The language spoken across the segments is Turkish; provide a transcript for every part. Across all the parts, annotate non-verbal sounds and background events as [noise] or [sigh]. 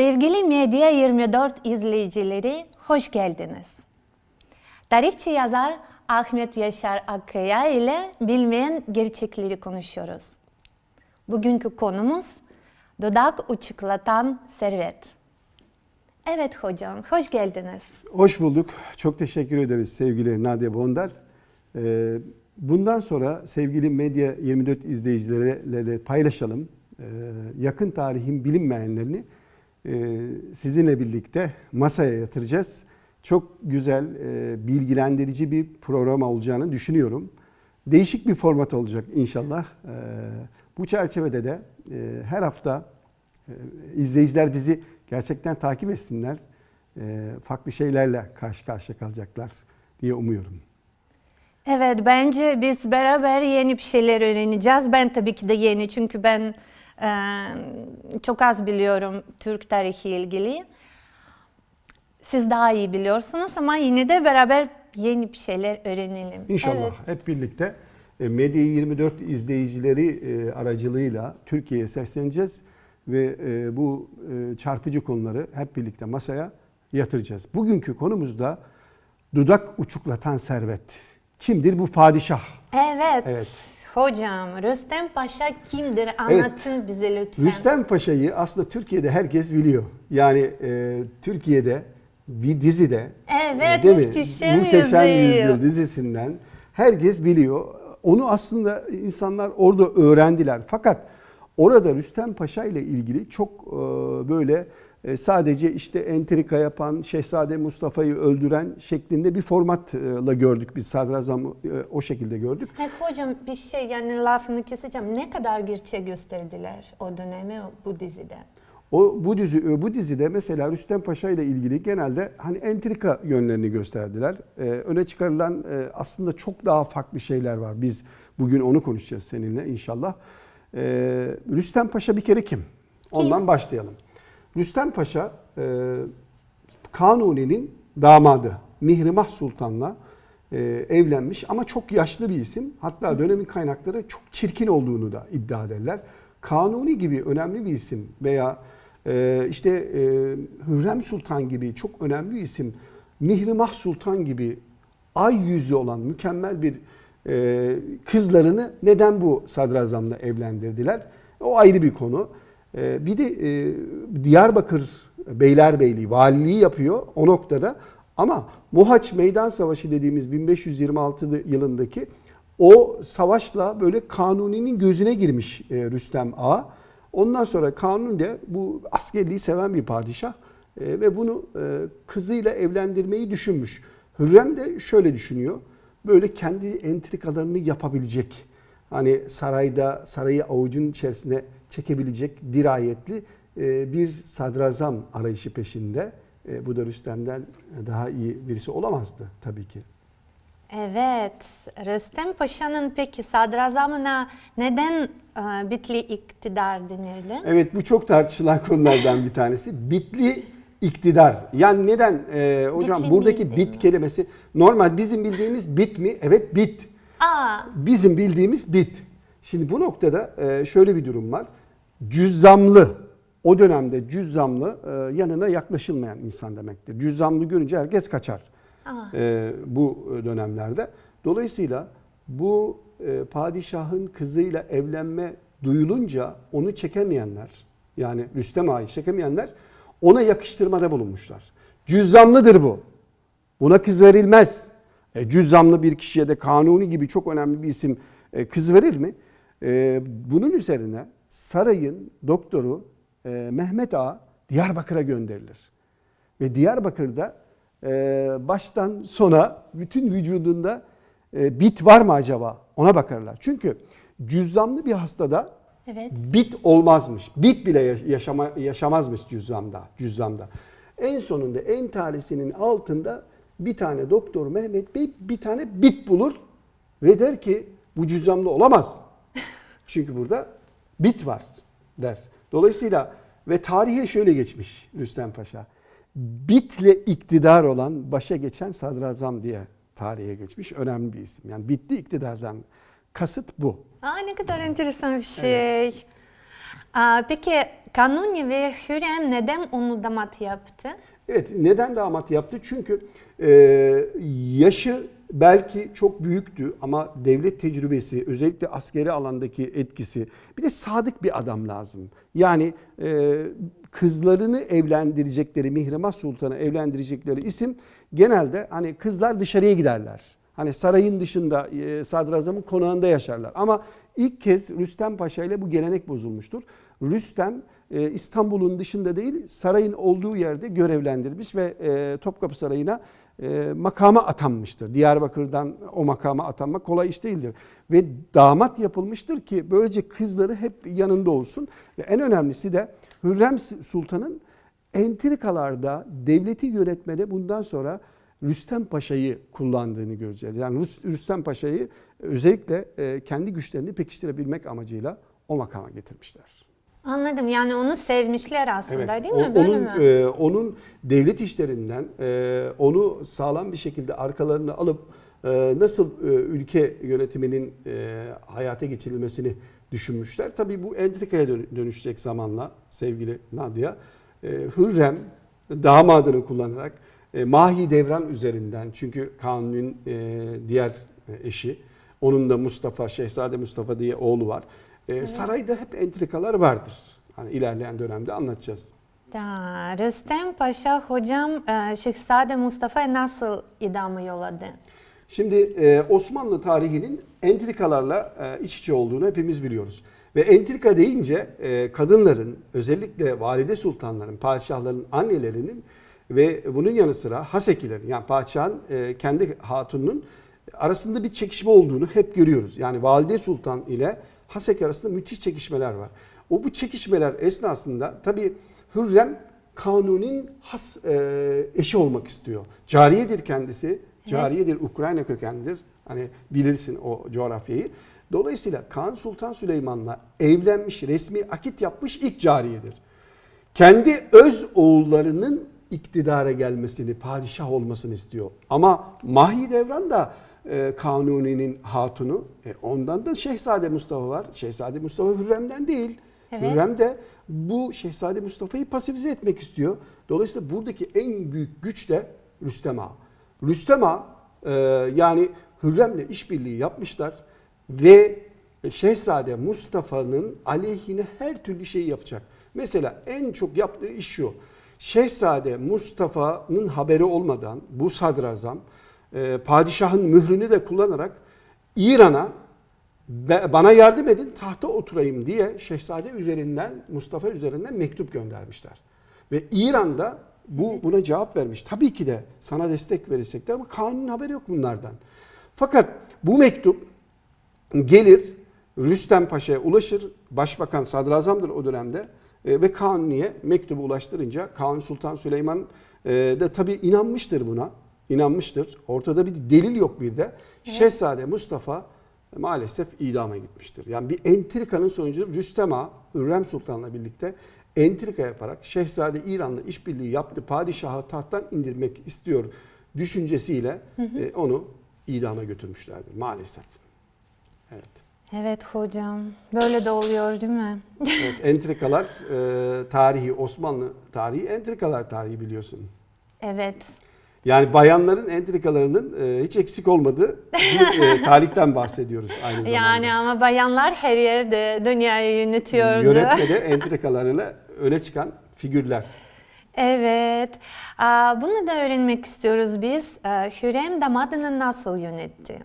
Sevgili Medya 24 izleyicileri hoş geldiniz. Tarihçi yazar Ahmet Yaşar Akkaya ile bilmeyen gerçekleri konuşuyoruz. Bugünkü konumuz dudak uçuklatan servet. Evet hocam, hoş geldiniz. Hoş bulduk. Çok teşekkür ederiz sevgili Nadia Bondar. Ee, Bundan sonra sevgili Medya 24 izleyicileriyle paylaşalım. Ee, Yakın tarihin bilinmeyenlerini sizinle birlikte masaya yatıracağız. Çok güzel, e, bilgilendirici bir program olacağını düşünüyorum. Değişik bir format olacak inşallah. Ee, Bu çerçevede de e, her hafta e, izleyiciler bizi gerçekten takip etsinler. Farklı şeylerle karşı karşıya kalacaklar diye umuyorum. Evet, bence biz beraber yeni bir şeyler öğreneceğiz. Ben tabii ki de yeni çünkü ben çok az biliyorum Türk tarihi ilgili. Siz daha iyi biliyorsunuz ama yine de beraber yeni bir şeyler öğrenelim. İnşallah Evet. hep birlikte e, Medya 24 izleyicileri e, aracılığıyla Türkiye'ye sesleneceğiz ve e, bu çarpıcı konuları hep birlikte masaya yatıracağız. Bugünkü konumuz da dudak uçuklatan servet. Kimdir bu padişah? Evet. Evet. Hocam, Rüstem Paşa kimdir? Anlatın bize lütfen. Rüstem Paşa'yı aslında Türkiye'de herkes biliyor. Yani e, Türkiye'de bir dizide Evet, e, değil mi? Muhteşem Muhteşem Yüzyıl. Yüzyıl dizisinden herkes biliyor. Onu aslında insanlar orada öğrendiler. Fakat orada Rüstem Paşa ile ilgili çok e, böyle sadece işte entrika yapan, Şehzade Mustafa'yı öldüren şeklinde bir formatla gördük biz sadrazamı e, o şekilde gördük. Ha, hocam bir şey yani lafını keseceğim. Ne kadar gerçek gösterdiler o dönemi bu dizide? O bu dizi bu dizide mesela Rüstem Paşa ile ilgili genelde hani entrika yönlerini gösterdiler. Ee, öne çıkarılan e, aslında çok daha farklı şeyler var. Biz bugün onu konuşacağız seninle inşallah. Ee, Rüstem Paşa bir kere kim? Ondan başlayalım. Rüstem Paşa e, Kanuni'nin damadı Mihrimah Sultan'la e, evlenmiş ama çok yaşlı bir isim. Hatta dönemin kaynakları çok çirkin olduğunu da iddia ederler. Kanuni gibi önemli bir isim veya e, işte e, Hürrem Sultan gibi çok önemli bir isim, Mihrimah Sultan gibi ay yüzlü olan mükemmel bir e, kızlarını neden bu sadrazamla evlendirdiler? O ayrı bir konu. E, bir de e, Diyarbakır Beylerbeyliği, valiliği yapıyor o noktada. Ama Mohaç Meydan Savaşı dediğimiz 1526 yılındaki o savaşla böyle Kanuni'nin gözüne girmiş e, Rüstem Ağa. Ondan sonra Kanuni de bu askerliği seven bir padişah e, ve bunu kızıyla evlendirmeyi düşünmüş. Hürrem de şöyle düşünüyor. Böyle kendi entrikalarını yapabilecek. Hani sarayda sarayı avucun içerisine çekebilecek dirayetli e, bir sadrazam arayışı peşinde. E, Bu da Rüstem'den daha iyi birisi olamazdı tabii ki. Evet, Rüstem Paşa'nın peki sadrazamına neden e, bitli iktidar denirdi? Evet bu çok tartışılan konulardan bir tanesi. Bitli iktidar. Yani neden e, hocam Bitli buradaki miydi? bit kelimesi normal bizim bildiğimiz bit mi? Evet bit. Aa, Bizim bildiğimiz bit. Şimdi bu noktada e, şöyle bir durum var. Cüzzamlı o dönemde cüzzamlı e, yanına yaklaşılmayan insan demektir. Cüzzamlı görünce herkes kaçar. E, bu dönemlerde. Dolayısıyla bu e, padişahın kızıyla evlenme duyulunca onu çekemeyenler yani Rüstem Ağa'yı çekemeyenler ona yakıştırmada bulunmuşlar. Cüzzamlıdır bu. Buna kız verilmez. E, cüzzamlı bir kişiye de kanuni gibi çok önemli bir isim e, kız verir mi? E, bunun üzerine sarayın doktoru e, Mehmet Ağa Diyarbakır'a gönderilir. Ve Diyarbakır'da e, baştan sona bütün vücudunda e, bit var mı acaba ona bakarlar. Çünkü cüzzamlı bir hastada evet. bit olmazmış. Bit bile yaş- yaşama, yaşamazmış cüzzamda, cüzzamda. En sonunda en talihsinin altında bir tane doktor Mehmet Bey bir tane bit bulur ve der ki bu cüzzamlı olamaz. [laughs] Çünkü burada bit var der. Dolayısıyla ve tarihe şöyle geçmiş Rüstem Paşa. Bitle iktidar olan başa geçen sadrazam diye tarihe geçmiş önemli bir isim. Yani bitli iktidardan kasıt bu. Aa, ne kadar enteresan bir şey. Aa, peki Kanuni ve Hürrem neden onu damat yaptı? Evet, neden damat yaptı? Çünkü e, yaşı belki çok büyüktü ama devlet tecrübesi, özellikle askeri alandaki etkisi, bir de sadık bir adam lazım. Yani e, kızlarını evlendirecekleri, Mihrimah Sultan'ı evlendirecekleri isim genelde hani kızlar dışarıya giderler. Hani sarayın dışında e, sadrazamın konağında yaşarlar. Ama ilk kez Rüstem Paşa ile bu gelenek bozulmuştur. Rüstem e, İstanbul'un dışında değil sarayın olduğu yerde görevlendirilmiş ve e, Topkapı Sarayı'na e, makama atanmıştır. Diyarbakır'dan o makama atanmak kolay iş değildir. Ve damat yapılmıştır ki böylece kızları hep yanında olsun. Ve en önemlisi de Hürrem Sultan'ın entrikalarda devleti yönetmede bundan sonra Rüstem Paşa'yı kullandığını göreceğiz. Yani Rüs- Rüstem Paşa'yı özellikle e, kendi güçlerini pekiştirebilmek amacıyla o makama getirmişler. Anladım. Yani onu sevmişler aslında değil mi? Böyle onun, mi? e, onun devlet işlerinden e, onu sağlam bir şekilde arkalarına alıp e, nasıl e, ülke yönetiminin e, hayata geçirilmesini düşünmüşler. Tabii bu entrikaya dön- dönüşecek zamanla sevgili Nadia. E, Hürrem damadını kullanarak e, Mahi Devran üzerinden çünkü Kanuni'nin e, diğer eşi onun da Mustafa, Şehzade Mustafa diye oğlu var. E, Sarayda hep entrikalar vardır. Hani ilerleyen dönemde anlatacağız. Da, Rüstem Paşa hocam e, Şehzade Mustafa'ya nasıl idamı yolladı? Şimdi e, Osmanlı tarihinin entrikalarla e, iç içe olduğunu hepimiz biliyoruz. Ve entrika deyince e, kadınların özellikle valide sultanların, padişahların annelerinin ve bunun yanı sıra hasekilerin yani padişahın e, kendi hatununun arasında bir çekişme olduğunu hep görüyoruz. Yani valide sultan ile hasek arasında müthiş çekişmeler var. O bu çekişmeler esnasında tabii Hürrem Kanuni'nin has e, eşi olmak istiyor. Cariyedir kendisi. Cariyedir, Ukrayna kökenlidir. Hani bilirsin o coğrafyayı. Dolayısıyla Kanuni Sultan Süleyman'la evlenmiş, resmi akit yapmış ilk cariyedir. Kendi öz oğullarının iktidara gelmesini, padişah olmasını istiyor. Ama Mahidevran da e, Kanuni'nin hatunu. E, ondan da Şehzade Mustafa var. Şehzade Mustafa Hürrem'den değil. Evet. Hürrem de bu Şehzade Mustafa'yı pasifize etmek istiyor. Dolayısıyla buradaki en büyük güç de Rüstem Ağa. Rüstem Ağa e, yani Hürrem'le işbirliği yapmışlar ve Şehzade Mustafa'nın aleyhine her türlü şeyi yapacak. Mesela en çok yaptığı iş şu. Şehzade Mustafa'nın haberi olmadan bu sadrazam e, padişahın mührünü de kullanarak İran'a "Be- bana yardım edin tahta oturayım diye şehzade üzerinden Mustafa üzerinden mektup göndermişler. Ve İran'da bu buna cevap vermiş. Tabii ki de sana destek verirsek de ama kanunun haberi yok bunlardan. Fakat bu mektup gelir Rüstem Paşa'ya ulaşır. Başbakan sadrazamdır o dönemde. E, ve Kanuni'ye mektubu ulaştırınca Kanuni Sultan Süleyman e, de tabii inanmıştır buna. İnanmıştır. Ortada bir delil yok bir de. Şehzade Mustafa maalesef idama gitmiştir. Yani bir entrikanın sonucu Rüstem Ağa, Hürrem Sultan'la birlikte entrika yaparak Şehzade İran'la işbirliği yaptı. Padişahı tahttan indirmek istiyor düşüncesiyle e, onu idama götürmüşlerdir maalesef. Evet. Evet hocam. Böyle de oluyor değil mi? evet entrikalar e, tarihi, Osmanlı tarihi, entrikalar tarihi biliyorsun. Evet. Yani bayanların entrikalarının e, hiç eksik olmadığı bir e, [laughs] tarihten bahsediyoruz aynı zamanda. Yani ama bayanlar her yerde dünyayı yönetiyordu. Yönetmede [laughs] entrikalarıyla öne çıkan figürler. Evet. Bunu da öğrenmek istiyoruz biz. Hürrem damadını nasıl yönetti?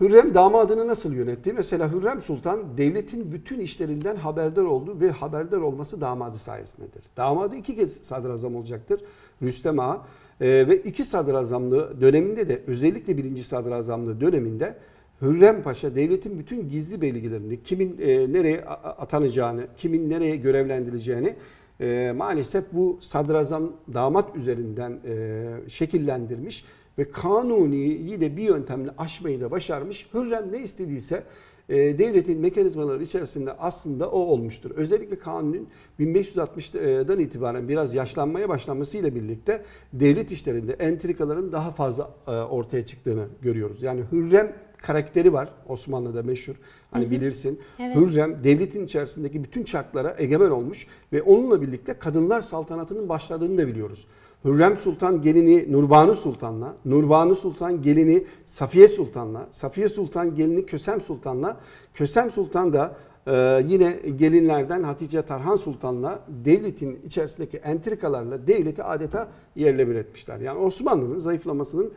Hürrem damadını nasıl yönetti? Mesela Hürrem Sultan devletin bütün işlerinden haberdar oldu ve haberdar olması damadı sayesindedir. Damadı iki kez sadrazam olacaktır. Rüstem Ağa Ee, ve iki sadrazamlığı döneminde de özellikle birinci sadrazamlığı döneminde Hürrem Paşa devletin bütün gizli bilgilerini, kimin e, nereye atanacağını, kimin nereye görevlendirileceğini e, maalesef bu sadrazam damat üzerinden e, şekillendirmiş ve Kanuni'yi de bir yöntemle aşmayı da başarmış. Hürrem ne istediyse e, devletin mekanizmaları içerisinde aslında o olmuştur. Özellikle Kanuni'nin 1560'dan itibaren biraz yaşlanmaya başlamasıyla birlikte devlet işlerinde entrikaların daha fazla e, ortaya çıktığını görüyoruz. Yani Hürrem karakteri var Osmanlı'da meşhur. Hani bilirsin. Evet. Hürrem devletin içerisindeki bütün çarklara egemen olmuş ve onunla birlikte kadınlar saltanatının başladığını da biliyoruz. Hürrem Sultan gelini Nurbanu Sultan'la, Nurbanu Sultan gelini Safiye Sultan'la, Safiye Sultan gelini Kösem Sultan'la, Kösem Sultan da ee, yine gelinlerden Hatice Tarhan Sultan'la devletin içerisindeki entrikalarla devleti adeta yerle bir etmişler. Yani Osmanlı'nın zayıflamasının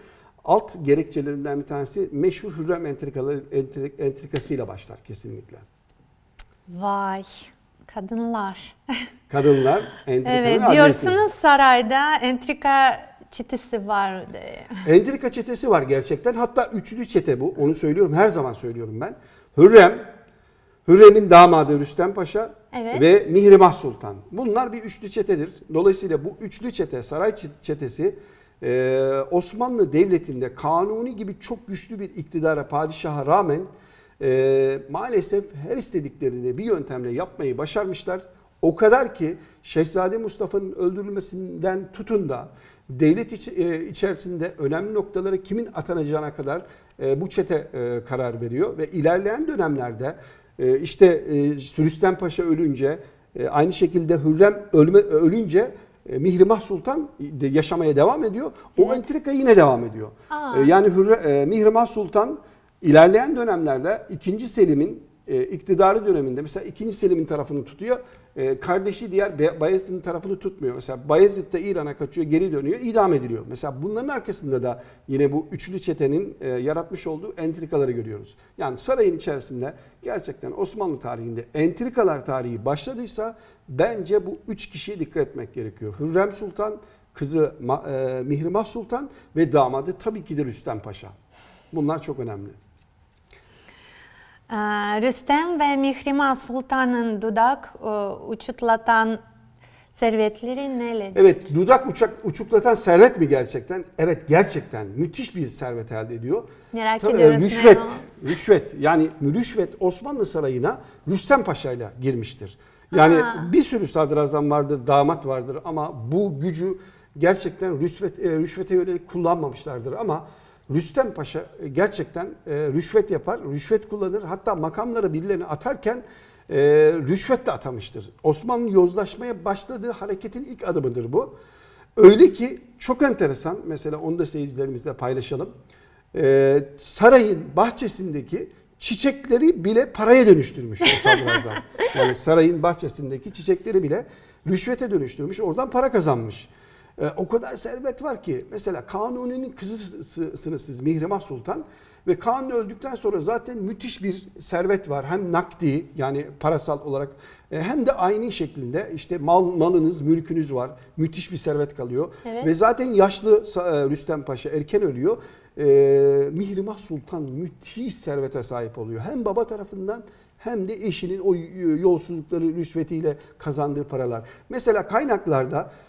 alt gerekçelerinden bir tanesi meşhur Hürrem entrikaları, entrik- entrikasıyla başlar kesinlikle. Vay kadınlar. [laughs] Kadınlar entrikanın evet adresi. diyorsunuz sarayda entrika çetesi var diye. Entrika çetesi var gerçekten. Hatta üçlü çete bu. Onu söylüyorum. Her zaman söylüyorum ben. Hürrem, Hürrem'in damadı Rüstem Paşa Evet. ve Mihrimah Sultan. Bunlar bir üçlü çetedir. Dolayısıyla bu üçlü çete, saray çet- çetesi e, Osmanlı Devleti'nde kanuni gibi çok güçlü bir iktidara, padişaha rağmen e, maalesef her istediklerini bir yöntemle yapmayı başarmışlar. O kadar ki Şehzade Mustafa'nın öldürülmesinden tutun da devlet iç- e, içerisinde önemli noktalara kimin atanacağına kadar e, bu çete e, karar veriyor ve ilerleyen dönemlerde e, işte e, Rüstem Paşa ölünce e, aynı şekilde Hürrem ölme, ölünce e, Mihrimah Sultan yaşamaya devam ediyor. O Evet. entrika yine devam ediyor. Aa. E, yani Hürre, e, Mihrimah Sultan ilerleyen dönemlerde 2. Selim'in e, iktidarı döneminde mesela 2. Selim'in tarafını tutuyor. E, kardeşi diğer Bayezid'in tarafını tutmuyor. Mesela Bayezid de İran'a kaçıyor, geri dönüyor, idam ediliyor. Mesela bunların arkasında da yine bu üçlü çetenin e, yaratmış olduğu entrikaları görüyoruz. Yani sarayın içerisinde gerçekten Osmanlı tarihinde entrikalar tarihi başladıysa bence bu üç kişiye dikkat etmek gerekiyor. Hürrem Sultan, kızı e, Mihrimah Sultan ve damadı tabii ki de Rüstem Paşa. Bunlar çok önemli. Rüstem ve Mihrimah Sultan'ın dudak uçutlatan servetleri neler? Evet dudak uçak uçuklatan servet mi gerçekten? Evet gerçekten müthiş bir servet elde ediyor. Merak Tabii, ediyoruz. ne Rüşvet, o? rüşvet yani rüşvet Osmanlı Sarayı'na Rüstem Paşa ile girmiştir. Yani Ha. bir sürü sadrazam vardır, damat vardır ama bu gücü gerçekten rüşvet, e, rüşvete yönelik kullanmamışlardır ama Rüstem Paşa e, gerçekten e, rüşvet yapar, rüşvet kullanır. Hatta makamlara birilerini atarken e, rüşvet de atamıştır. Osmanlı yozlaşmaya başladığı hareketin ilk adımıdır bu. Öyle ki çok enteresan, mesela onu da seyircilerimizle paylaşalım. Ee, sarayın bahçesindeki çiçekleri bile paraya dönüştürmüş sadrazam. [laughs] yani sarayın bahçesindeki çiçekleri bile rüşvete dönüştürmüş, oradan para kazanmış. Ee, o kadar servet var ki mesela Kanuni'nin kızısınız siz Mihrimah Sultan ve Kanuni öldükten sonra zaten müthiş bir servet var. Hem nakdi yani parasal olarak e, hem de aynı şeklinde işte mal malınız, mülkünüz var. Müthiş bir servet kalıyor. Evet. Ve zaten yaşlı e, Rüstem Paşa erken ölüyor. Ee, Mihrimah Sultan müthiş servete sahip oluyor. Hem baba tarafından hem de eşinin o yolsuzlukları rüşvetiyle kazandığı paralar. Mesela kaynaklarda e,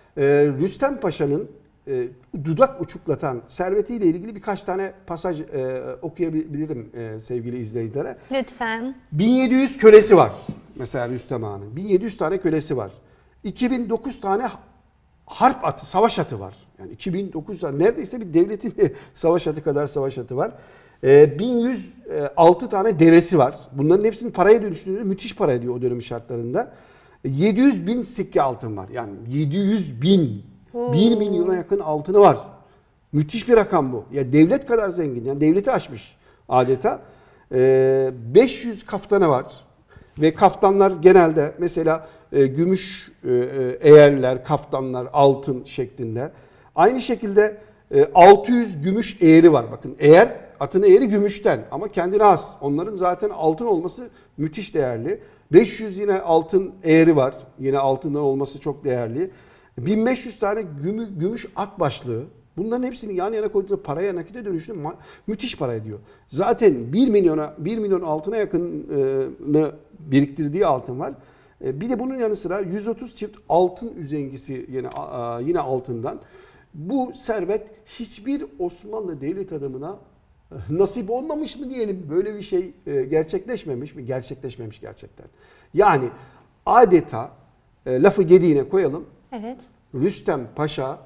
Rüstem Paşa'nın e, dudak uçuklatan servetiyle ilgili birkaç tane pasaj e, okuyabilirim e, sevgili izleyicilere. Lütfen. 1700 kölesi var. Mesela Rüstem Ağa'nın. 1700 tane kölesi var. 2009 tane harp atı, savaş atı var. Yani 2009 tane neredeyse bir devletin [laughs] savaş atı kadar savaş atı var. Ee, 1106 tane devesi var. Bunların hepsinin paraya dönüştüğünde müthiş para ediyor o dönemin şartlarında. 700 bin sikke altın var. Yani 700 bin, 1 milyona yakın altını var. Müthiş bir rakam bu. Ya devlet kadar zengin. Yani devleti aşmış adeta. Ee, 500 kaftanı var. Ve kaftanlar genelde mesela e, gümüş e, e, eğerler, kaftanlar, altın şeklinde. Aynı şekilde e, 600 gümüş eğeri var. Bakın eğer, atın eğeri gümüşten ama kendine has. Onların zaten altın olması müthiş değerli. 500 yine altın eğeri var. Yine altından olması çok değerli. 1500 tane gümü, gümüş at başlığı. Bunların hepsini yan yana koyduğunda paraya nakite dönüştüğünde ma- müthiş para ediyor. Zaten 1 milyona 1 milyon altına yakınını biriktirdiği altın var. E, Bir de bunun yanı sıra 130 çift altın üzengisi yine yine altından. Bu servet hiçbir Osmanlı devlet adamına e, nasip olmamış mı diyelim böyle bir şey e, gerçekleşmemiş mi? Gerçekleşmemiş gerçekten. Yani adeta e, lafı gediğine koyalım. Evet. Rüstem Paşa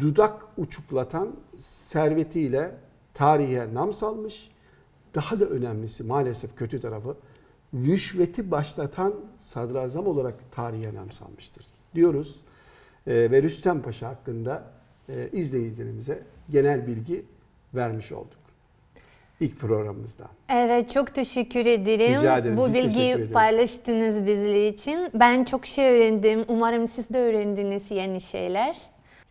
dudak uçuklatan servetiyle tarihe nam salmış. daha da önemlisi maalesef kötü tarafı rüşveti başlatan sadrazam olarak tarihe anımsanmıştır diyoruz. Ee, ve Rüstem Paşa hakkında e, izleyicilerimize genel bilgi vermiş olduk. İlk programımızda. Evet çok teşekkür ederim. Rica ederim, Bu biz bilgiyi paylaştınız bizler için. Ben çok şey öğrendim. Umarım siz de öğrendiniz yeni şeyler.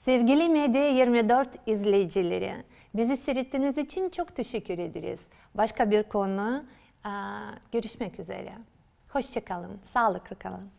Sevgili Medya 24 izleyicileri, bizi seyrettiğiniz için çok teşekkür ederiz. Başka bir konu görüşmek üzere. Hoşçakalın, sağlıklı kalın.